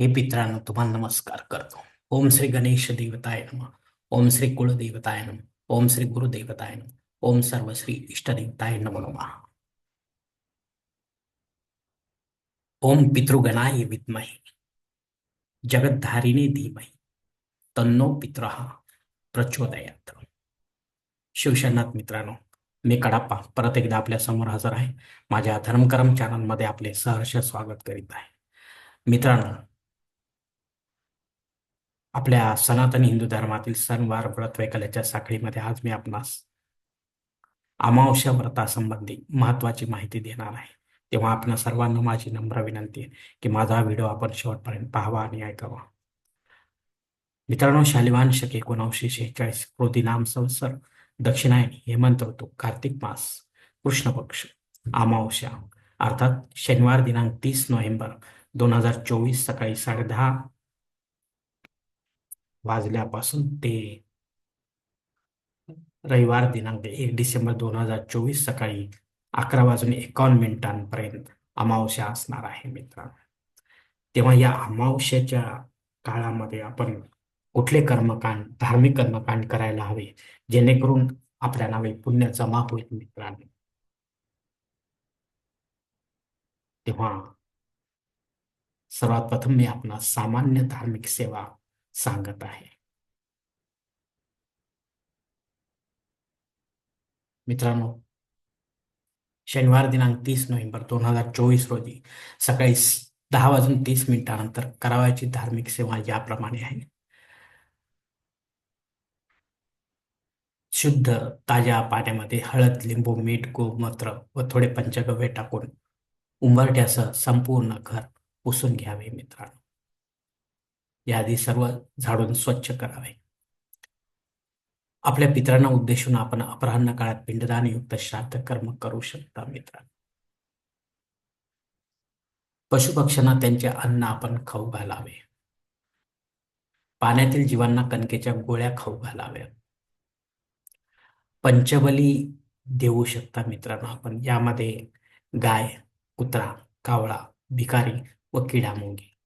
हे मित्रांनो तुम्हाला नमस्कार करतो. ओम श्री गणेश देवताय नम. ओम श्री कुलदेवताय नम. ओम श्री गुरुदेवताय नम. ओम सर्व श्री इष्टदेवताय नमो नम. ओम पितृगणाय विद्महे. जगद्धारिणे धीमहि. तन्नो पित्र प्रचोदयात. शिवशनाथ मित्रांनो मी कडाप्पा परत एकदा आपल्यासमोर हजर आहे. माझ्या धर्मकर्म चॅनलमध्ये आपले सहर्ष स्वागत करीत आहे. मित्रांनो आपल्या सनातन हिंदू धर्मातील सणवार व्रत वैकल्याच्या साखळीमध्ये आज मी आपणास अमावस्या व्रतासंबंधी महत्वाची माहिती देणार आहे. तेव्हा आपण सर्वांना माझी नम्र विनंती आहे की माझा व्हिडिओ आपण शेवटपर्यंत पाहावा आणि ऐकावा. मित्रांनो शालिवान शक एकोणीसशे शेहेचाळीस कृती नाम संवत्सर दक्षिणायन हेमंत ऋतू कार्तिक मास कृष्ण पक्ष अमावस्या अर्थात शनिवार दिनांक तीस नोव्हेंबर दोन हजार चोवीस सकाळी साडेदहा वाजल्यापासून ते रविवार दिनांक एक डिसेंबर दोन हजार चोवीस सकाळी अकरा वाजून एकावन्न मिनिटांपर्यंत अमावस्या असणार आहे मित्रांनो. तेव्हा या अमावस्याच्या काळामध्ये आपण कुठले कर्मकांड धार्मिक कर्मकांड करायला हवे जेणेकरून आपल्या नावे पुण्य जमा होईल मित्रांनो. तेव्हा सर्वात प्रथम मी आपण सामान्य धार्मिक सेवा सांगत आहे. मित्रांनो शनिवार दिनांक तीस नोव्हेंबर दोन हजार चोवीस रोजी सकाळी दहा वाजून तीस मिनिटानंतर करावयाची धार्मिक सेवा याप्रमाणे आहे. शुद्ध ताज्या पाण्यामध्ये हळद लिंबू मीठ गोमूत्र व थोडे पंचगव्य टाकून उंबरठ्यासह संपूर्ण घर पुसून घ्यावे मित्रांनो. याआधी सर्व झाडून स्वच्छ करावे. आपल्या पित्रांना उद्देशून आपण अपराह्न काळात पिंडदान युक्त श्राद्ध कर्म करू शकता मित्रांनो. पशुपक्ष्यांना त्यांचे अन्न आपण खाऊ घालावे. पाण्यातील जीवांना कणकेच्या गोळ्या खाऊ घालाव्या पंचबली देऊ शकता मित्रांनो आपण. यामध्ये गाय कुत्रा कावळा भिकारी व किडा मुंगी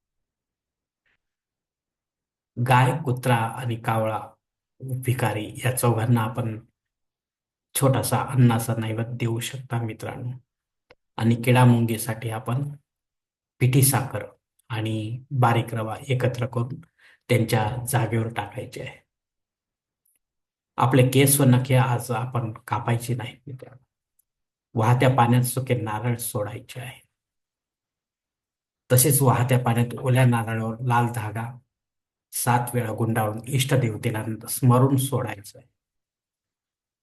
गाय कुत्रा आणि कावळा भिकारी या चौघांना आपण छोटासा अन्नाचा नैवेद्य देऊ शकता मित्रांनो. आणि किडामुंगीसाठी आपण पिठी साखर आणि बारीक रवा एकत्र करून त्यांच्या जागेवर टाकायचे आहे. आपले केस व नखे आज आपण कापायचे नाही मित्रांनो. वाहत्या पाण्यात सुके नारळ सोडायचे आहे. तसेच वाहत्या पाण्यात ओल्या नारळावर लाल धागा सात वेळा गुंडाळून इष्टदेवतेला स्मरून सोडायचं आहे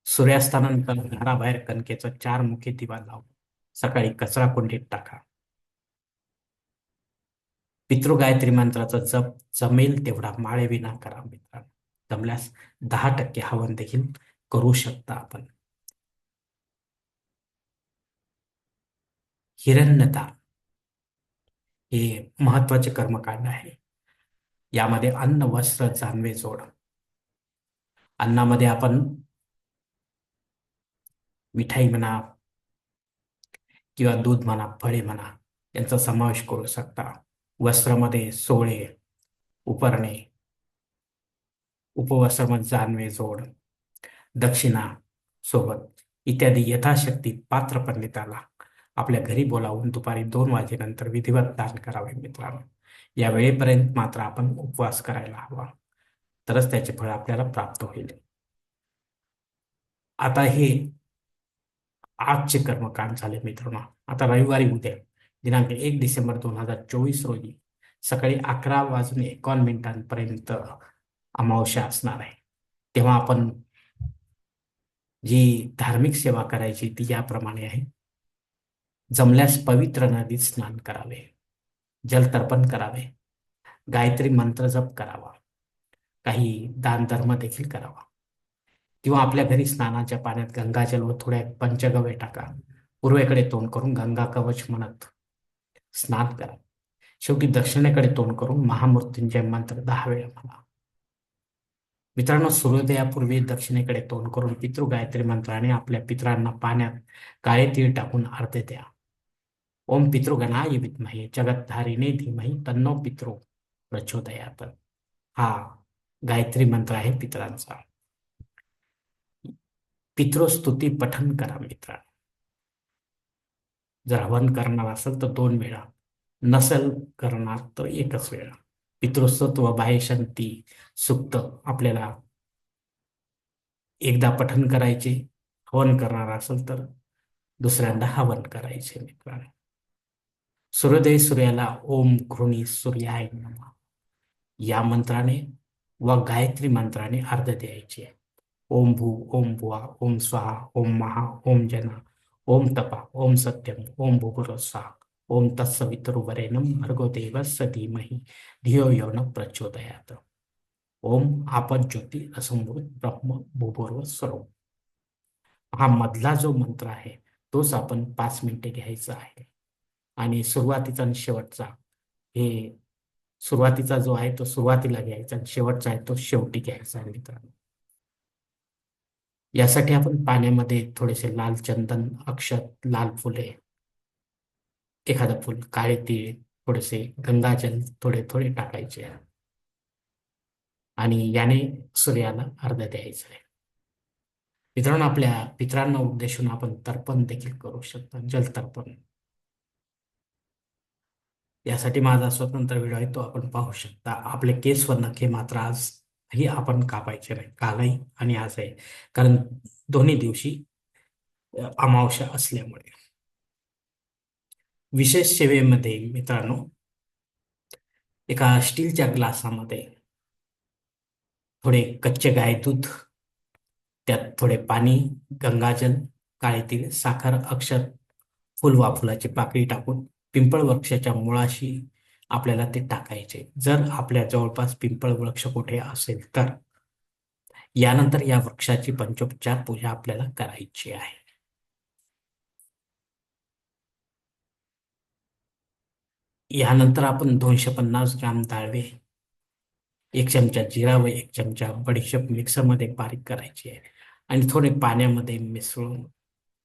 सूर्यास्तानंतर घराबाहेर कणकेचा चार मुखी दिवा लावून सकाळी कचरा कुंडीत टाका. पितृगायत्री मंत्राचा जप जमेल तेवढा माळे विना करा मित्रांनो. जमल्यास दहा टक्के हवन देखील करू शकता आपण. हिरण्यदान हे महत्त्वाचे कर्मकांड आहे. यामध्ये अन्न वस्त्र जानवे जोड. अन्नामध्ये आपण मिठाई म्हणा किंवा दूध म्हणा फळे म्हणा यांचा समावेश करू शकता. वस्त्रामध्ये सोळे उपरणे उपवासामध्ये जानवे जोड दक्षिणा सोबत इत्यादी यथाशक्ती पात्र पंडिताला आपल्या घरी बोलावून दुपारी दोन वाजेनंतर विधिवत दान करावे मित्रांनो. या वेळेपर्यंत मात्र आपण उपवास करायला हवा. तरच त्याचे फळ आपल्याला प्राप्त होईल. आता हे आजचे कर्मकांड झाले मित्रांनो. आता रविवारी उद्या दिनांक एक डिसेंबर दोन हजार चोवीस रोजी सकाळी अकरा वाजून एकावन्न मिनिटांपर्यंत अमावस्या असणार आहे. तेव्हा आपण जी धार्मिक सेवा करायची ती याप्रमाणे आहे. जमल्यास पवित्र नदीत स्नान करावे. जलतर्पण करावे. गायत्री मंत्र जप करावा. काही दान धर्म देखील करावा. किंवा आपल्या घरी स्नानाच्या पाण्यात गंगाजल व थोड्या पंचगवे टाका. पूर्वेकडे तोंड करून गंगा कवच म्हणत स्नान करा. शेवटी दक्षिणेकडे तोंड करून महामृत्युंजय मंत्र दहा वेळा म्हणा. मित्रांनो सूर्योदयापूर्वी दक्षिणेकडे तोंड करून पितृ गायत्री मंत्राने आपल्या पितरांना पाण्यात काळे तीळ टाकून अर्धे द्या. ओम पितृगणाय विद्महे जगद्धारिणे धीमही तन्नो पितृ प्रचोदयात। हा गायत्री मंत्र आहे पितरांचा। पितृस्तुती पठन करा मित्र। जर हवन करणार असेल तर दोन वेळा नसेल करणार तर एकच वेळा। पितृस्तुत्व बाह्यशांती सुक्त आपल्याला एकदा पठन करायचे हवन करणार असेल तर दुसऱ्यांदा हवन करायचे मित्रांनो। सूर्योदय सूर्याला ओम घृणी सूर्याय नमः या मंत्राने व गायत्री मंत्राने अर्ध द्यायचे ओम भू ओम भुवा ओम स्वाहा ओम महा ओम जना ओम तपा ओम सत्यम ओम भूभुर स्वाहा ओम तत्सवितरुवरेनम भर्गोदेव सधीमही धियो यो प्रचोदयात. ओम आपण ज्योती असंभूत ब्रह्म भूपूर्व स्वरूप. हा मधला जो मंत्र आहे तोच आपण पाच मिनिटे घ्यायचा आहे. आणि सुरुवातीचा आणि शेवटचा. हे सुरुवातीचा जो आहे तो सुरुवातीला घ्यायचा आणि शेवटचा आहे तो शेवटी घ्यायचा आहे मित्रांनो. यासाठी आपण पाण्यामध्ये थोडेसे लाल चंदन अक्षत लाल फुले एखादं फुल काळे तीळ थोडेसे गंगाजल थोडे थोडे टाकायचे. आणि याने सूर्याला अर्ध द्यायचं आहे. मित्रांनो आपल्या पित्रांना उद्देशून आपण तर्पण देखील करू शकतो. जलतर्पण. यासाठी माझा स्वतंत्र व्हिडिओ आहे तो आपण पाहू शकता. आपले केस व नखे मात्र आज ही आपण कापायचे नाही कालही आणि आज आहे कारण दोन्ही दिवशी अमावस्या असल्यामुळे. विशेष सेवेमध्ये मित्रांनो एका स्टीलच्या ग्लासामध्ये थोडे कच्चे गाय दूध त्यात थोडे पाणी गंगाजल काळे तीळ साखर अक्षर फुलवा फुलाची पाकळी टाकून पिंपळ वृक्षाच्या मुळाशी आपल्याला ते टाकायचे. जर आपल्या जवळपास पिंपळ वृक्ष कुठे असेल तर यानंतर या वृक्षाची पंचोपचार पूजा आपल्याला करायची आहे. यानंतर आपण दोनशे पन्नास ग्राम दाळवे एक चमचा जिरा व एक चमचा बडीशेप मिक्सरमध्ये बारीक करायची आहे. आणि थोडे पाण्यामध्ये मिसळून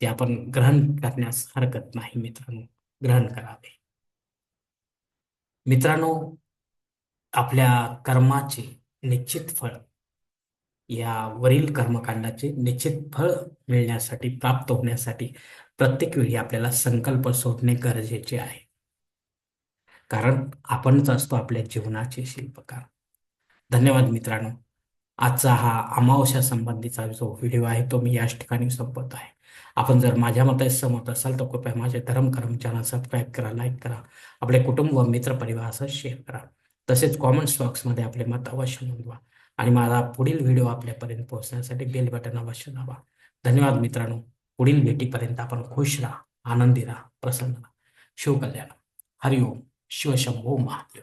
ते आपण ग्रहण करण्यास हरकत नाही मित्रांनो. ग्रहण करावे. मित्रांनो आपल्या कर्माचे निश्चित फळ या वरील कर्मकांडाचे निश्चित फळ मिळण्यासाठी प्राप्त होण्यासाठी प्रत्येक वेळी आपल्याला संकल्प सोडणे गरजेचे आहे. कारण आपणच असतो आपल्या जीवनाचे शिल्पकार. धन्यवाद मित्रांनो. आजचा हा अमावस्या संबंधीचा जो व्हिडिओ आहे तो मी याच ठिकाणी संपत आहे. आपण जर माझ्या मते सहमत असाल तर कृपया माझे धर्म कर्म चॅनल सबस्क्राईब करा लाईक करा. आपले कुटुंब व मित्रपरिवारासह शेअर करा. तसेच कॉमेंट्स बॉक्समध्ये आपले मत अवश्य नोंदवा. आणि माझा पुढील व्हिडिओ आपल्यापर्यंत पोहोचण्यासाठी बेल बटन अवश्य दाबा. धन्यवाद मित्रांनो. पुढील भेटीपर्यंत आपण खुश राहा आनंदी राहा प्रसन्न राहा. शिवकल्याण हरिओम. शिवशंभो महादेव.